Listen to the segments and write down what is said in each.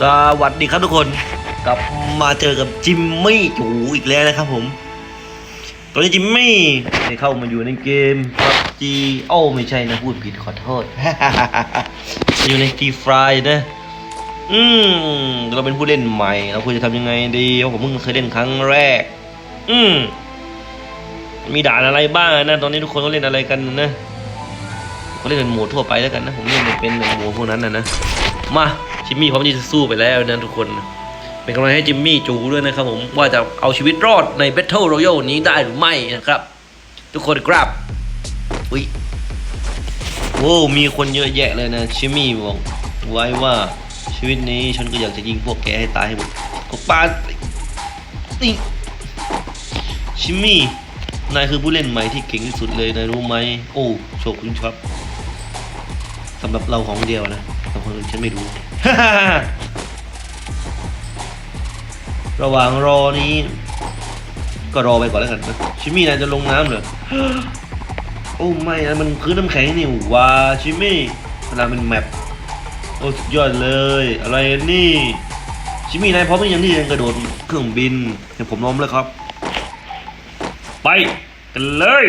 สวัสดีครับทุกคนกลับมาเจอกับจิมมี่จูอีกแล้วนะครับผม ตอนนี้จิมมี่ได้เข้ามาอยู่ในเกม PUBG โอ้าไม่ใช่นะพูดผิดขอโทษ อยู่ใน G f r y นะ อืมเราเป็นผู้เล่นใหม่ เราควรจะทำยังไงดีเพราะผมเพิ่งเคยเล่นครั้งแรก อืมมีด่านอะไรบ้างนะ ตอนนี้ทุกคนก็เล่นอะไรกันนะก็เล่นเป็นโหมดทั่วไปแล้วกันนะ ผมเล่นไม่เป็นในโหมดพวกนั้นนะนะ มาจิมมี่พร้อมที่จะสู้ไปแล้วนะทุกคน เป็นกำลังให้จิมมี่จูด้วยนะครับผมว่าจะเอาชีวิตรอดใน Battle Royale นี้ได้หรือไม่นะครับ ทุกคนครับอุ้ยโว้มีคนเยอะแยะเลยนะจิมมี่บอกไว้ว่าชีวิตนี้ฉันก็อยากจะยิงพวกแกให้ตายให้หมดก็ปานี่จิมมี่นายคือผู้เล่นใหม่ที่เก่งที่สุดเลยนายรู้ไหม โอ้โชคคุณครับสำหรับเราของเดียวนะ คนอื่นฉันไม่รู้ ระหว่างรอนี้ ก็รอไปก่อนแล้วกันนะชิมี่นายจะลงน้ำเหรอโอ้ไม่นะมันคือน้ำแข็งนี่ว่าชิมี่พลังเป็นแมปโอ้สุดยอดเลย อะไรนี่ชิมี่นายพร้อมหรือยังที่จะกระโดดเครื่องบินเดี๋ยวผมล้อมแล้วครับ ไปกันเลย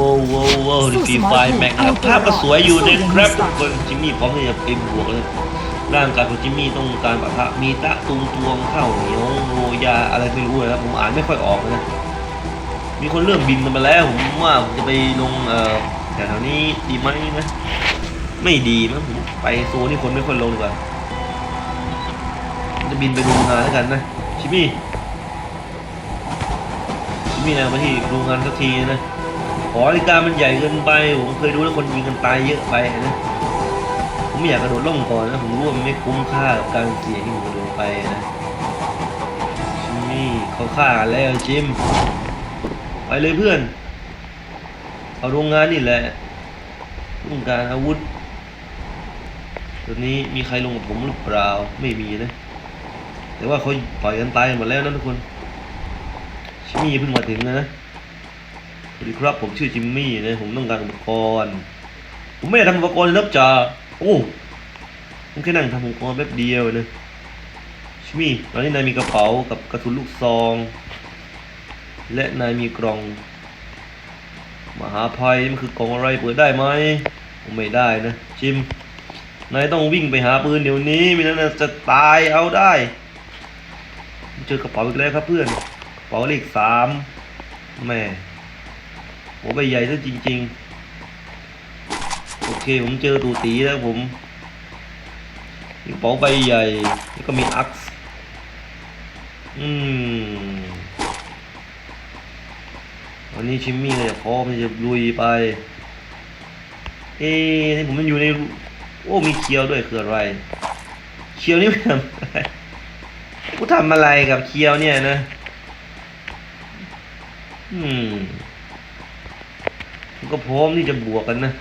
ว้าวว้าวว้าวดีฟีไฟแม็กนะครับภาพก็สวยอยู่นะครับทุกคนจิมมี่พร้อมที่จะเป็นบวกเลยร่างกายของจิมมี่ต้องการปะทะมีตะตุงตวงข้าวเหนียวโรยาอะไรไม่รู้นะครับผมอ่านไม่ค่อยออกนะมีคนเริ่มบินกันมาแล้วผมว่าผมจะไปลงเอ่อแถวๆนี้ดีไหมนะไม่ดีมั้งผมไปโซนที่คนไม่ค่อยลงดีกว่าจะบินไปโรงงานแล้วกันนะชิมมี่ชิมมี่นะมาที่โรงงานสักทีนะ หอนาฬิกามันใหญ่เกินไป ผมเคยดูแล้วคนยิงกันตายเยอะไปนะผมไม่อยากกระโดดล่มก่อนนะผมรู้ว่ามันไม่คุ้มค่ากับการเสี่ยงที่ผมกระโดดไปนะชิมมี่เขาฆ่าแล้วจิมไปเลยเพื่อนเอาโรงงานนี่แหละต้องการอาวุธตอนนี้มีใครลงกับผมหรือเปล่าไม่มีนะ แต่ว่าเขาต่อยกันตายหมดแล้วนะทุกคนชิมมี่เพิ่งมาถึงนะ สวัสดีครับผมชื่อจิมมี่นะผมต้องการอุปกรณ์ผมไม่ได้ทำอุปกรณ์เลยนะจ่าโอ้ผมแค่นั่งทำอุปกรณ์แป๊บเดียวนะจิมมี่ตอนนี้นายมีกระเป๋ากับกระสุนลูกซอง และนายมีกล่อง มหาภัยมันคือกล่องอะไรเปิดได้ไหมผมไม่ได้นะจิมนายต้องวิ่งไปหาปืนเดี๋ยวนี้ไม่นั้นจะตายเอาได้เจอกระเป๋าอีกแล้วครับเพื่อนกระเป๋าเลขสามแม่ หัวใบใหญ่ซะจริง ๆ โอเคผมเจอตูตีแล้วผมมีเป๋าใบใหญ่แล้วก็มีอักซ์อืมวันนี้ชิมมี่เลยพร้อมจะลุยไป เอ๊ะนี่ผมมันอยู่ใน โอ้มีเคียวด้วยคืออะไร เคียวนี่ไม่ทำอะไรกูทำอะไรกับเคียวเนี่ยนะ อืม ก็พร้อมที่จะบวกกันนะ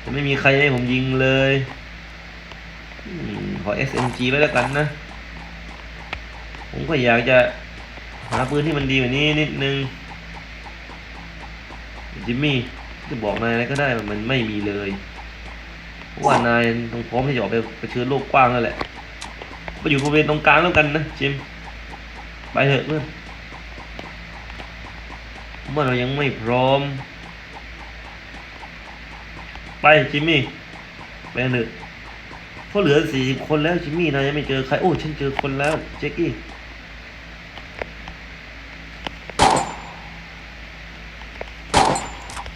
แต่ไม่มีใครให้ผมยิงเลยขอ SMG ไว้แล้วกันนะ ผมก็อยากจะหาปืนที่มันดีกว่านี้นิดนึงจิมมี่จะบอกนายอะไรก็ได้มันไม่มีเลยเพราะว่านายต้องพร้อมที่จะออกไปเผชิญโลกกว้างนั่นแหละไปอยู่บริเวณตรงกลางแล้วกันนะจิมไปเถอะเพื่อนผมว่าเรายังไม่พร้อม ไปจิมมี่ไปกันเถอะเพราะเหลือสี่สิบคนแล้วจิมมี่นายยังไม่เจอใคร โอ้ฉันเจอคนแล้วเจ๊กกี้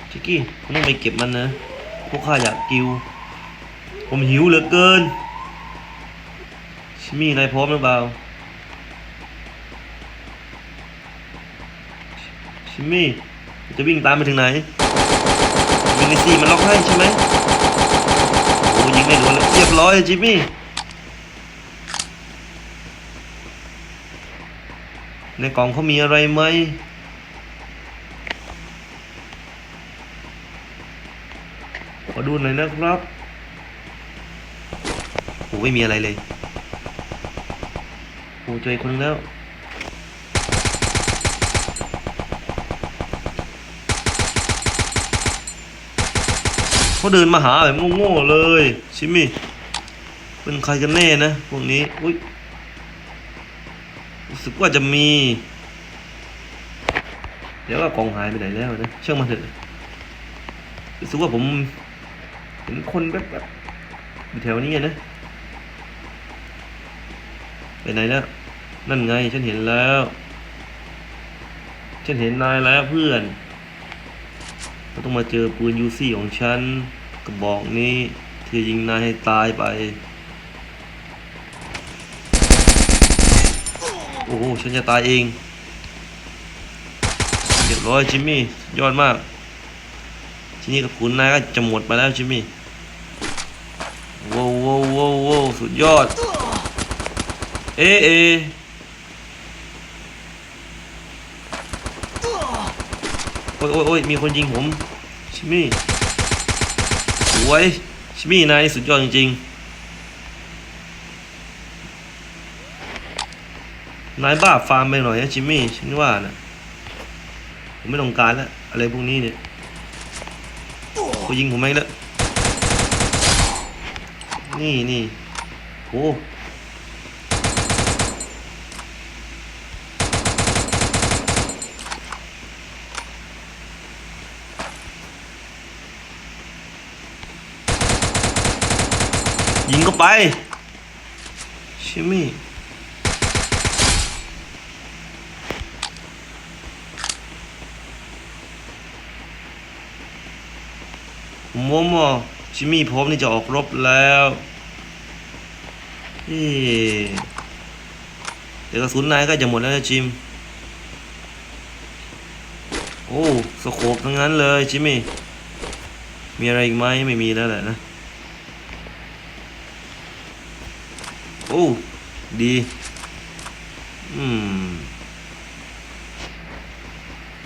เจ๊กกี้คุณต้องไปเก็บมันนะ พวกข้าอยากกิว ผมหิวเหลือเกิน จิมมี่นายพร้อมหรือเปล่าจิมมี่จะวิ่งตามไปถึงไหน ยิงไอซีมันล็อกให้ใช่ไหมโอ้ยิงไม่โดนเลยเรียบร้อยจิมมี่ในกล่องเขามีอะไรไหมขอดูหน่อยนะครับโอ้ไม่มีอะไรเลยโอ้เจอคนนึงแล้ว เขาเดินมาหาแบบโง่ๆเลยชิมี่เป็นใครกันแน่นะพวกนี้อุ้ยรู้สึกว่าจะมี เดี๋ยวก็กองหายไปไหนแล้วนะช่างมันเถอะรู้สึกว่าผมเห็นคนแบบแบบอยู่แถวนี้นะไปไหนแล้วนั่นไงฉันเห็นแล้ว ฉันเห็นนายแล้วเพื่อน เราต้องมาเจอปืนยูซี่ของฉันกระบอกนี้ที่ยิงนายให้ตายไป โอ้โหฉันจะตายเองเรียบร้อยจิมมี่ยอดมาก ทีนี้กระสุนนายก็จะหมดไปแล้วจิมมี่โว้วโว้วโว้วโว้สุดยอด เอะเอะโอ้ยโอ้ยโอ้ยมีคนยิงผม ชิมี่สวย ชิมี่นายสุดยอดจริงๆนายบ้าฟาร์มไปหน่อยนะชิมมี่ฉันว่านะผมไม่ต้องการแล้วอะไรพวกนี้เนี่ยเขายิงผมไหมแล้วนี่นี่โอ้ ยิงเข้าไปชิมี่โมโมชิมี่พร้อมที่จะออกรบแล้วเอ๊ะเดี๋ยวกระสุนนายก็จะหมดแล้วนะจิม โอ้สโคปทั้งนั้นเลยจิมมี่ มีอะไรอีกไหมไม่มีแล้วแหละนะ อ้ ดี อืม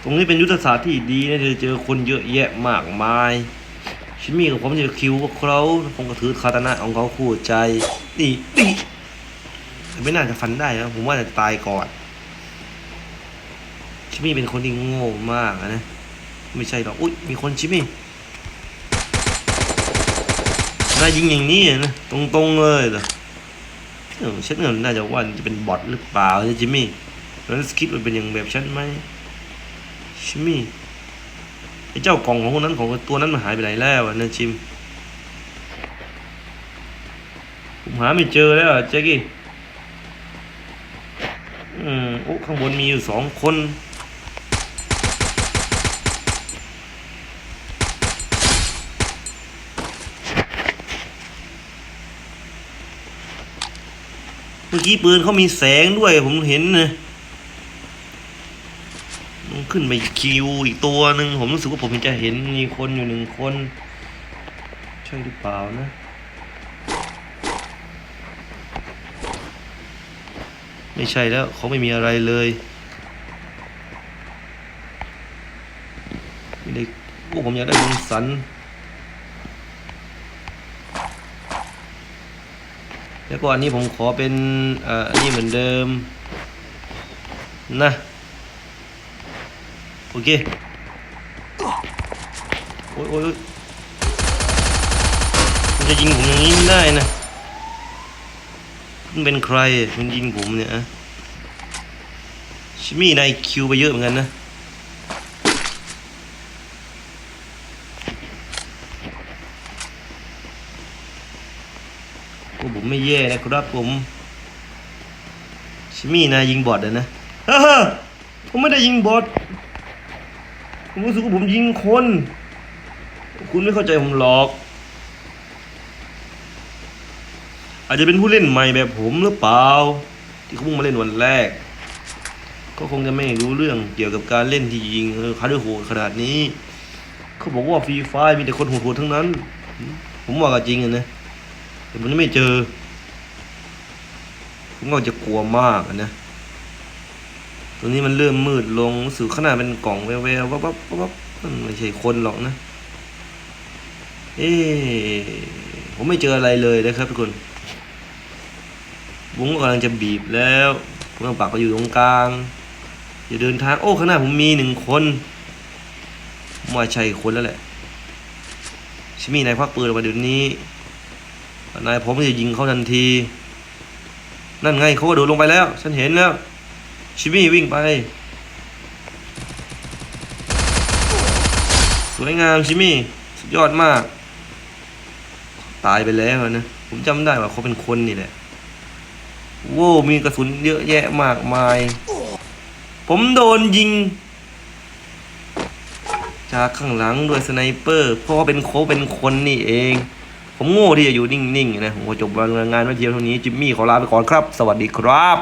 ตรงนี้เป็นยุทธศาสตร์ที่ดีนะจะเจอคนเยอะแยะมากมาย ชิมี่กับผมจะคิวพวกเขาผมก็ถือคาตานะของเขาคู่ใจ นี่นี่ไม่น่าจะฟันได้นะผมว่าจะตายก่อน ชิมี่เป็นคนที่โง่มากนะ ไม่ใช่หรอก อุ้ยมีคนชิมี่นายิงอย่างนี้อะนะ ตรงๆเลยเหรอ ฉันก็น่าจะว่าจะเป็นบอทหรือเปล่าจิมมี่แล้วสคริปต์มันเป็นอย่างแบบฉันไหมชิมมี่ไอ้เจ้ากล่องของคนนั้นของตัวนั้นมันหายไปไหนแล้วนะชิม ผมหาไม่เจอแล้วเจ๊กี้อืมโอ้ข้างบนมีอยู่สองคน เมื่อกี้ปืนเขามีแสงด้วยผมเห็นนะขึ้นไปคิวอีกตัวหนึ่งผมรู้สึกว่าผมจะเห็นมีคนอยู่หนึ่งคน ใช่หรือเปล่านะ ไม่ใช่แล้วเขาไม่มีอะไรเลยไม่ได้พวกผมอยากได้ลุงสัน แล้วก็อันนี้ผมขอเป็นอันนี้เหมือนเดิมนะโอเคโอ้ยโอ้ยโอ้ยมันจะยิงผมอย่างนี้ไม่ได้นะมันเป็นใครมันยิงผมเนี่ยอะชิมี่นายคิวไปเยอะเหมือนกันนะ โอ้ผมไม่แย่นะครับผมชิมี่นายยิงบอดเลยนะฮ่าฮ่าผมไม่ได้ยิงบอดผมรู้สึกว่าผมยิงคน คุณไม่เข้าใจผมหรอก อาจจะเป็นผู้เล่นใหม่แบบผมหรือเปล่า ที่เขาเพิ่งมาเล่นวันแรก ก็คงจะไม่รู้เรื่องเกี่ยวกับการเล่นที่ยิงเออคาร์ดโหดขนาดนี้ เขาบอกว่าฟรีไฟมีแต่คนโหดๆทั้งนั้น ผมว่าก็จริงนะ แต่มยังไม่เจอผมก็จะกลัวมากนะตรงนี้มันเริ่มมืดลงสื่อขนาดเป็นกล่องแววๆวับวับวับมันไม่ใช่คนหรอกนะ เอ๊ะผมไม่เจออะไรเลยนะครับทุกคนวงก็กำลังจะบีบแล้วผมกำลังปักก็อยู่ตรงกลางจะเดินทางโอ้ข้างหน้าผมมีหนึ่งคนม่ใช่คนแล้วแหละชิมีนายควักปืนออกมาเดี๋ยวนี้ นายผมจะยิงเขาทันที นั่นไงเขากระโดดลงไปแล้ว ฉันเห็นแล้ว ชิมี่วิ่งไป สวยงามชิมี่ สุดยอดมาก ตายไปแล้วนะ ผมจำได้ว่าเขาเป็นคนนี่แหละโว้วมีกระสุนเยอะแยะมากมาย ผมโดนยิง จากข้างหลังด้วยสไนเปอร์ เพราะว่าเป็นโคเป็นคนนี่เอง ผมโง่ที่จะอยู่นิ่งๆนะผมก็จบงานไว้เพียงเท่านี้จิมมี่ขอลาไปก่อนครับ สวัสดีครับ